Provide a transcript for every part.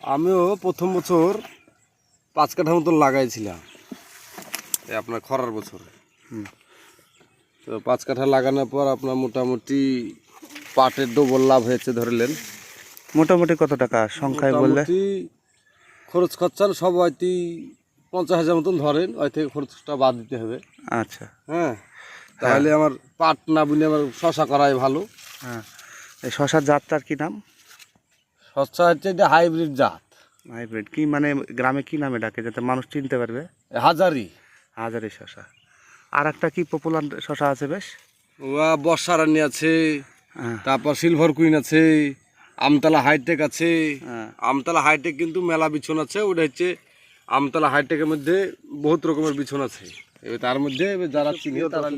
আমিও প্রথম বছর পাঁচ কাঠা মতন লাগাইছিলাম। আপনার খরার বছর। তো পাঁচ কাঠা লাগানোর পর আপনার মোটামুটি পাটের ডবল লাভ হয়েছে ধরলেন। মোটামুটি কত টাকা সংখ্যায় বললে? খরচ খরচা সব হয়তো পঞ্চাশ হাজার মতন ধরেন ওই থেকে খরচটা বাদ দিতে হবে। আচ্ছা। হ্যাঁ। তাহলে আমার পাট না বুনে আমার শশা করাই ভালো। হ্যাঁ এই শশার জাতটার কি নাম? শশা হচ্ছে যে হাইব্রিড জাত। হাইব্রিড কি মানে গ্রামে কি নামে ডাকে যাতে মানুষ চিনতে পারবে? হাজারি। হাজারি শশা। আর একটা কি পপুলার শশা আছে বেশ? ওয়া বর্ষারানি আছে হ্যাঁ। তারপর সিলভার কুইন আছে আমতলা হাইটেক আছে। হ্যাঁ। আমতলা হাইটেক কিন্তু মেলা বিছন আছে ওটা হচ্ছে আমতলা হাইটেকের মধ্যে বহুত রকমের বিছন আছে। এবার তার মধ্যে এবার যারা চিনি তারা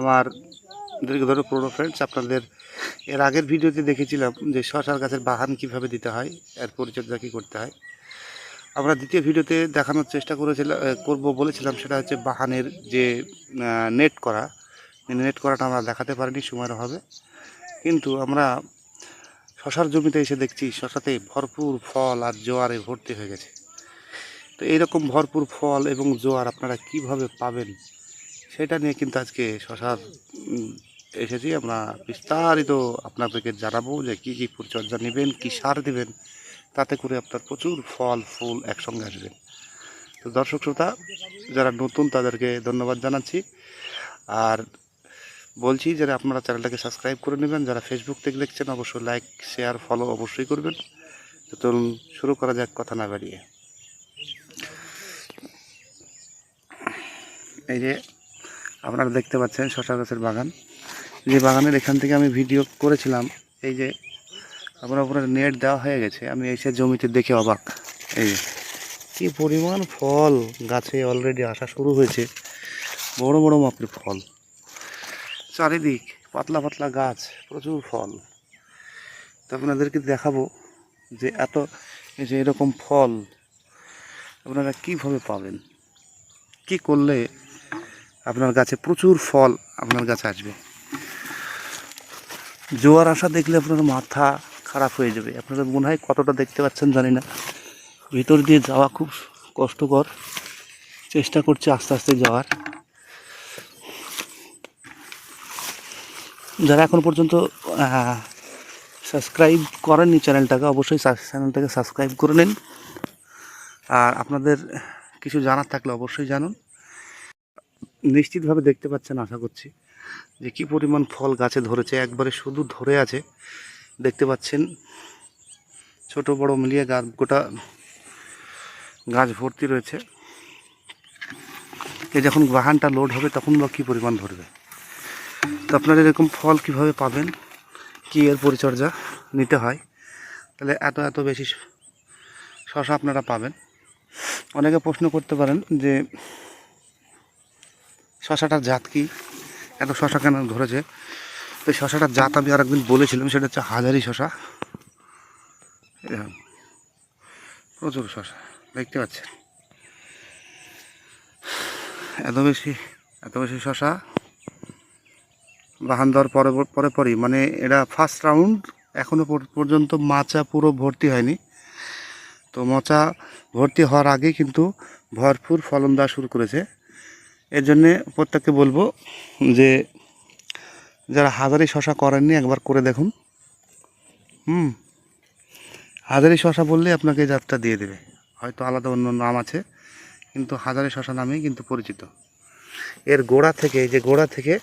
আমার দীর্ঘধর পুরো ফ্রেন্ডস আপনাদের এর আগের ভিডিওতে দেখেছিলাম যে শশার গাছের বাহান কীভাবে দিতে হয়, এর পরিচর্যা কী করতে হয়। আমরা দ্বিতীয় ভিডিওতে দেখানোর চেষ্টা করেছিলাম করব বলেছিলাম, সেটা হচ্ছে বাহানের যে নেট করা। নেট করাটা আমরা দেখাতে পারিনি, সময়ের হবে কিন্তু আমরা শশার জমিতে এসে দেখছি, শশাতে ভরপুর ফল আর জোয়ারে ভর্তি হয়ে গেছে। তো এইরকম ভরপুর ফল এবং জোয়ার আপনারা কীভাবে পাবেন, সেটা নিয়ে কিন্তু আজকে শশার এসেছি আমরা বিস্তারিত আপনাদেরকে জানাব যে কী কী পরিচর্যা নেবেন, কী সার দেবেন, তাতে করে আপনার প্রচুর ফল, ফুল একসঙ্গে আসবেন তো দর্শক শ্রোতা, যারা নতুন তাদেরকে ধন্যবাদ জানাচ্ছি। আর বলছি যে আপনারা চ্যানেলটাকে সাবস্ক্রাইব করে নেবেন, যারা ফেসবুক থেকে দেখছেন অবশ্যই লাইক, শেয়ার ফলো অবশ্যই করবেন। তো চলুন শুরু করা যাক কথা না বাড়িয়ে। এই যে আপনারা দেখতে পাচ্ছেন শশা গাছের বাগান। যে বাগানের এখান থেকে আমি ভিডিও করেছিলাম, এই যে আপনার উপরে নেট দেওয়া হয়ে গেছে, আমি এসে জমিতে দেখে অবাক। এই যে, কী পরিমাণ ফল গাছে অলরেডি আসা শুরু হয়েছে। বড় বড় মাপের ফল। চারিদিক পাতলা পাতলা গাছ, প্রচুর ফল। তো আপনাদেরকে দেখাবো যে এত, এই যে এরকম ফল আপনারা কীভাবে পাবেন? কি করলে আপনার গাছে প্রচুর ফল আপনার গাছে আসবে। জোয়ার আসা দেখলে আপনার মাথা খারাপ হয়ে যাবে। আপনারা মনে হয় কতটা দেখতে পাচ্ছেন জানি না। ভিতর দিয়ে যাওয়া খুব কষ্টকর। চেষ্টা করছে আস্তে আস্তে যাওয়ার। যারা এখন পর্যন্ত সাবস্ক্রাইব করেননি চ্যানেলটাকে, অবশ্যই চ্যানেলটাকে সাবস্ক্রাইব করে নিন। আর আপনাদের কিছু জানার থাকলে অবশ্যই জানুন। নিশ্চিতভাবে দেখতে পাচ্ছেন, আশা করছি, যে কি পরিমাণ ফল গাছে ধরেছে। একবারে শুধু ধরে আছে, দেখতে পাচ্ছেন, ছোট বড় মিলিয়ে গাছ গোটা গাছ ভর্তি রয়েছে। এ যখন বাহানটা লোড হবে, তখন বা কী পরিমাণ ধরবে? তো আপনারা এরকম ফল কীভাবে পাবেন, কি এর পরিচর্যা নিতে হয়, তাহলে এত এত বেশি শশা আপনারা পাবেন। অনেকে প্রশ্ন করতে পারেন যে শশাটার জাত কি? এত শশা কেন ধরেছে? তো শশাটার জাত আমি আরেকদিন বলেছিলাম, সেটা হচ্ছে হাজারি শশা। প্রচুর শশা, দেখতে পাচ্ছেন? এত বেশি এত বেশি শশা। বাহান দেওয়ার পরে পরে পরই মানে এটা ফার্স্ট রাউন্ড এখনও পর্যন্ত মাচা পুরো ভর্তি হয়নি। তো মোচা ভর্তি হওয়ার আগে কিন্তু ভরপুর ফলন দেওয়া শুরু করেছে। এর জন্যে প্রত্যেককে বলব যে যারা হাজারি শশা করেননি, একবার করে দেখুন। হুম। হাজারি শশা বললে আপনাকে জাতটা দিয়ে দেবে। হয়তো আলাদা অন্য নাম আছে, কিন্তু হাজারি শশা নামেই কিন্তু পরিচিত। এর গোড়া থেকে যে গোড়া থেকে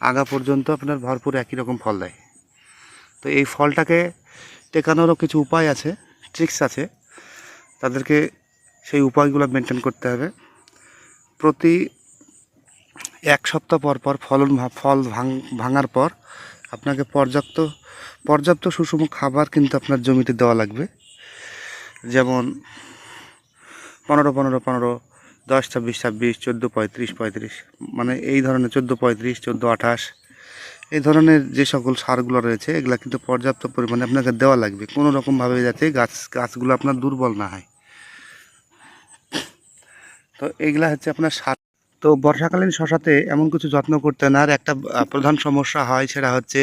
আগা পর্যন্ত আপনার ভরপুর একই রকম ফল দেয়। তো এই ফলটাকে টেকানোরও কিছু উপায় আছে ট্রিক্স আছে। তাদেরকে সেই উপায়গুলো মেনটেন করতে হবে। প্রতি এক সপ্তাহ পর পর ফলন ফল ভাঙ, ভাঙার পর আপনাকে পর্যাপ্ত পর্যাপ্ত সুষম খাবার কিন্তু আপনার জমিতে দেওয়া লাগবে। যেমন পনেরো পনেরো পনেরো, দশ, ছাব্বিশ ছাব্বিশ, চোদ্দ, পঁয়ত্রিশ পঁয়ত্রিশ মানে এই ধরনের চোদ্দ, পঁয়ত্রিশ, চোদ্দ, আঠাশ, এই ধরনের যে সকল সারগুলো রয়েছে, এগুলা কিন্তু পর্যাপ্ত পরিমাণে আপনাকে দেওয়া লাগবে। কোনো রকমভাবে যাতে গাছ, গাছগুলো আপনার দুর্বল না হয়। তো এইগুলা হচ্ছে আপনার সার তো বর্ষাকালীন শশাতে এমন কিছু যত্ন করতে না আর একটা প্রধান সমস্যা হয় সেটা হচ্ছে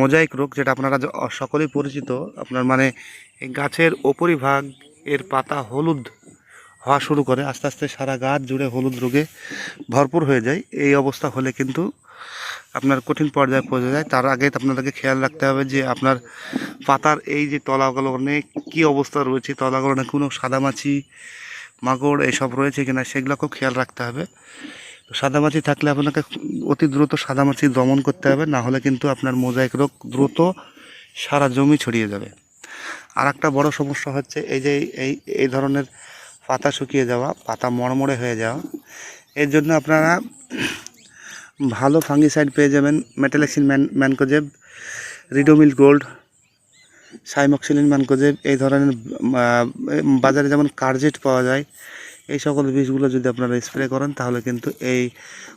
মোজাইক রোগ যেটা আপনারা সকলেই পরিচিত। আপনার মানে গাছের ওপরিভাগ এর পাতা হলুদ হওয়া শুরু করে, আস্তে আস্তে সারা গাছ জুড়ে হলুদ রোগে ভরপুর হয়ে যায়। এই অবস্থা হলে কিন্তু আপনার কঠিন পর্যায়ে পৌঁছে যায়। তার আগে আপনাদেরকে খেয়াল রাখতে হবে যে আপনার পাতার এই যে তলাগুলো অনেক কী অবস্থা রয়েছে, তলাগুলো কোনো সাদামাছি মাকড় এসব রয়েছে কিনা সেগুলোকেও খেয়াল রাখতে হবে। তো সাদামাছি থাকলে আপনাকে অতি দ্রুত সাদামাছি দমন করতে হবে, না হলে কিন্তু আপনার মোজাইক রোগ দ্রুত সারা জমি ছড়িয়ে যাবে। আর একটা বড় সমস্যা হচ্ছে এই যে এই এই ধরনের পাতা শুকিয়ে যাওয়া, পাতা মড়মড়ে হয়ে যাওয়া, এর জন্য আপনারা ভালো ফাঙ্গিসাইড পেয়ে যাবেন, metalaxyl man, mancozeb, Ridomil Gold cymoxanil mancozeb এই ধরনের বাজারে যেমন কার্জেট পাওয়া যায়, এই সকল বীজগুলো যদি আপনারা স্প্রে করেন, তাহলে কিন্তু এই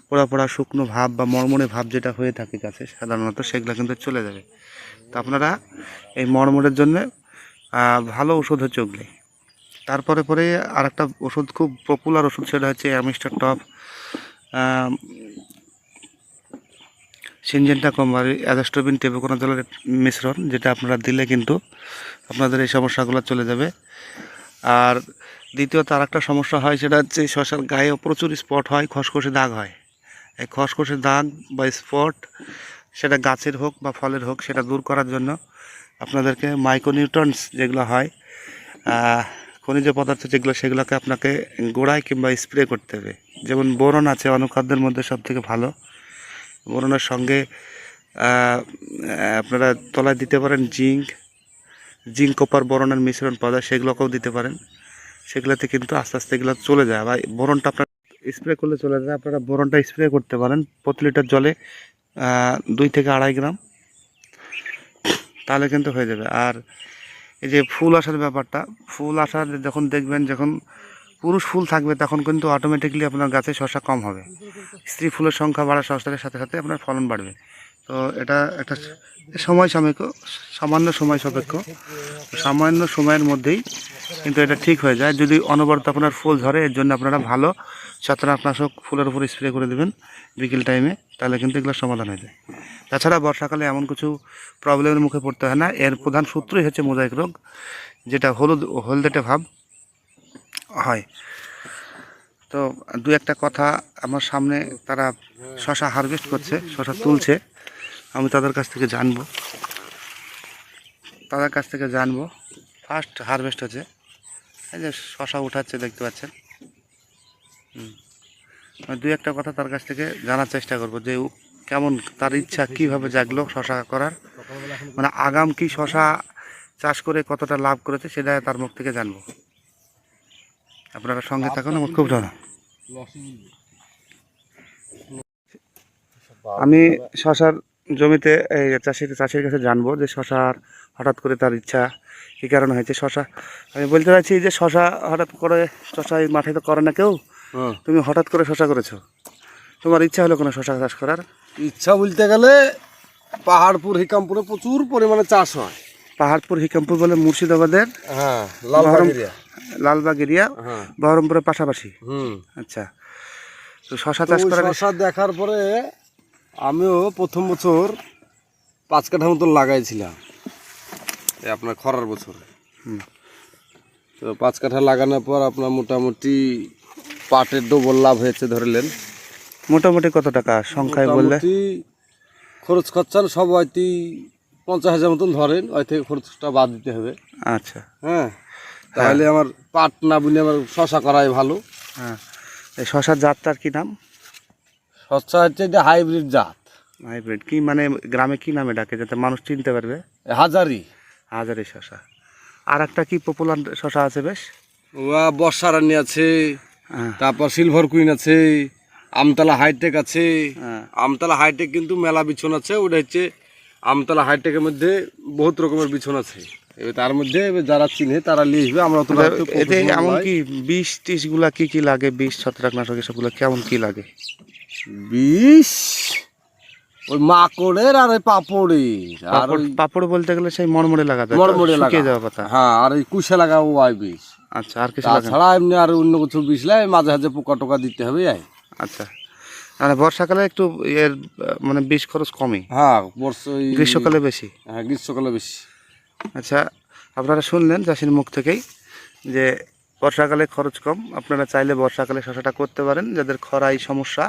পোড়া পোড়া শুকনো ভাব বা মরমরে ভাব যেটা হয়ে থাকে গাছে সাধারণত, সেগুলো কিন্তু চলে যাবে। তো আপনারা এই মরমরের জন্য ভালো ওষুধ হচ্ছে ওগুলি। তারপরে পরে আরেকটা ওষুধ খুব পপুলার ওষুধ, সেটা হচ্ছে Amistar Top Syngenta company azoxystrobin টেবোকোনাজলের মিশ্রণ, যেটা আপনারা দিলে কিন্তু আপনাদের এই সমস্যাগুলো চলে যাবে। আর দ্বিতীয়ত আর একটা সমস্যা হয়, সেটা হচ্ছে শশার গায়ে প্রচুর স্পট হয়, খসখসে দাগ হয়। এই খসখসে দাগ বা স্পট, সেটা গাছের হোক বা ফলের হোক, সেটা দূর করার জন্য আপনাদেরকে মাইক্রোনিউট্রনস যেগুলো হয় খনিজ পদার্থ যেগুলো, সেগুলোকে আপনাকে গোড়ায় কিংবা স্প্রে করতে হবে। যেমন বোরন আছে, অনুখাদ্যের মধ্যে সব থেকে ভালো। বোরনের সঙ্গে আপনারা তলায় দিতে পারেন জিঙ্ক জিঙ্ক, কপার বোরনের মিশ্রণ যায় সেগুলোকেও দিতে পারেন। সেগুলোতে কিন্তু আস্তে আস্তে এগুলো চলে যায়। বা বরণটা আপনার স্প্রে করলে চলে যায়। আপনারা বরণটা স্প্রে করতে পারেন প্রতি লিটার জলে দুই থেকে আড়াই গ্রাম। তাহলে কিন্তু হয়ে যাবে। আর এই যে ফুল আসার ব্যাপারটা, ফুল আসার যখন দেখবেন, যখন পুরুষ ফুল থাকবে তখন কিন্তু অটোমেটিকলি আপনার গাছে শসা কম হবে। স্ত্রী ফুলের সংখ্যা বাড়ার সাথে সাথে সাথে আপনার ফলন বাড়বে। তো এটা একটা সময় সাপেক্ষ সামান্য সময় সাপেক্ষ। সামান্য সময়ের মধ্যেই কিন্তু এটা ঠিক হয়ে যায়। যদি অনবরত আপনার ফুল ধরে এর জন্য আপনারা ভালো ছত্রাকনাশক ফুলের উপর স্প্রে করে দেবেন বিকেল টাইমে তাহলে কিন্তু এগুলো সমাধান হয়ে যায়। তাছাড়া বর্ষাকালে এমন কিছু প্রবলেমের মুখে পড়তে হয় না। এর প্রধান সূত্রই হচ্ছে মোজাইক রোগ যেটা হলুদ হলদেটে ভাব। হয়। তো দু একটা কথা আমার সামনে তারা শশা হারভেস্ট করছে, শশা তুলছে। আমি তাদের কাছ থেকে জানব। তাদের কাছ থেকে জানব। ফার্স্ট হারভেস্ট হচ্ছে। এই যে শশা উঠাচ্ছে, দেখতে পাচ্ছেন? দুই একটা কথা তার কাছ থেকে জানার চেষ্টা করব যে কেমন, তার ইচ্ছা কীভাবে জাগলো শশা করার। মানে আগাম কি শশা চাষ করে কতটা লাভ করেছে সেটা তার মুখ থেকে জানব। আপনারা সঙ্গে থাকুন আমার খুব ভালো আমি শশার জমিতে এই চাষির চাষির কাছে জানব যে শশার হঠাৎ করে তার ইচ্ছা কী কারণে হয়েছে? শশা আমি বলতে চাইছি যে শশা হঠাৎ করে শশা এই মাঠে তো করে না কেউ? হ্যাঁ। তুমি হঠাৎ করে শশা করেছ? তোমার ইচ্ছা হলো কোনো শশা চাষ করার? ইচ্ছা বলতে গেলে পাহাড়পুর হিকামপুরে প্রচুর পরিমাণে চাষ হয়। পাহাড়পুর হিকামপুর বলে মুর্শিদাবাদের হ্যাঁ লালবাগ এরিয়া হ্যাঁ। বহরমপুরের পাশাপাশি। আচ্ছা। তো শশা চাষ করার শশা দেখার পরে আমিও প্রথম বছর পাঁচ কাঠা মতন লাগাইছিলাম আপনার খরার বছরে। হুম। তো পাঁচ কাঠা লাগানোর পর আপনার মোটামুটি পাটের ডবল লাভ হয়েছে ধরলেন। মোটামুটি কত টাকা সংখ্যায় বললে? খরচ খরচান সব হয়তো পঞ্চাশ হাজার মতন ধরেন ওই থেকে খরচটা বাদ দিতে হবে। আচ্ছা। হ্যাঁ তাহলে আমার পাট না বুনে আমার শশা করাই ভালো। হ্যাঁ এই শশার জাতটার কি নাম? শশা হচ্ছে এটা হাইব্রিড জাত। হাইব্রিড কি মানে গ্রামে কি নামে ডাকে যাতে মানুষ চিনতে পারবে? হাজারি। হাজারি শশা। আর একটা কি পপুলার শশা আছে বেশ? ওয়া বর্ষারানি আছে হ্যাঁ। তারপর সিলভার কুইন আছে আমতলা হাইটেক আছে। হ্যাঁ। আমতলা হাইটেক কিন্তু মেলা বিছন আছে ওটা হচ্ছে আমতলা হাইটেকের মধ্যে বহুত রকমের বিছন আছে। এবার তার মধ্যে যারা চিনে তারা আসবে। আমরা তো এতে এমন কি বিষ টিসগুলা কি কি লাগে? বিষ ছত্রাকনাশক এসবগুলো কেমন কি লাগে? বিষ? ওই মাকড়ের আর ওই পাপড়ের। আর পাপড় ওই পাপড় বলতে গেলে সেই মরমরে লাগাতে মরমরে লাগা শুকিয়ে যাওয়া পাতা। হ্যাঁ আর ওই কুশে লাগা ওয়াই বিষ। আচ্ছা আর কিছু তাছাড়া এমনি আর অন্য কিছু বিষ বিষলে মাঝে মাঝে পোকা টোকা দিতে হবে আচ্ছা। মানে বর্ষাকালে একটু এর মানে বিষ খরচ কমই হ্যাঁ বর্ষ গ্রীষ্মকালে বেশি। হ্যাঁ গ্রীষ্মকালে বেশি। আচ্ছা আপনারা শুনলেন চাষির মুখ থেকেই যে বর্ষাকালে খরচ কম। আপনারা চাইলে বর্ষাকালে শশাটা করতে পারেন যাদের খরাই সমস্যা।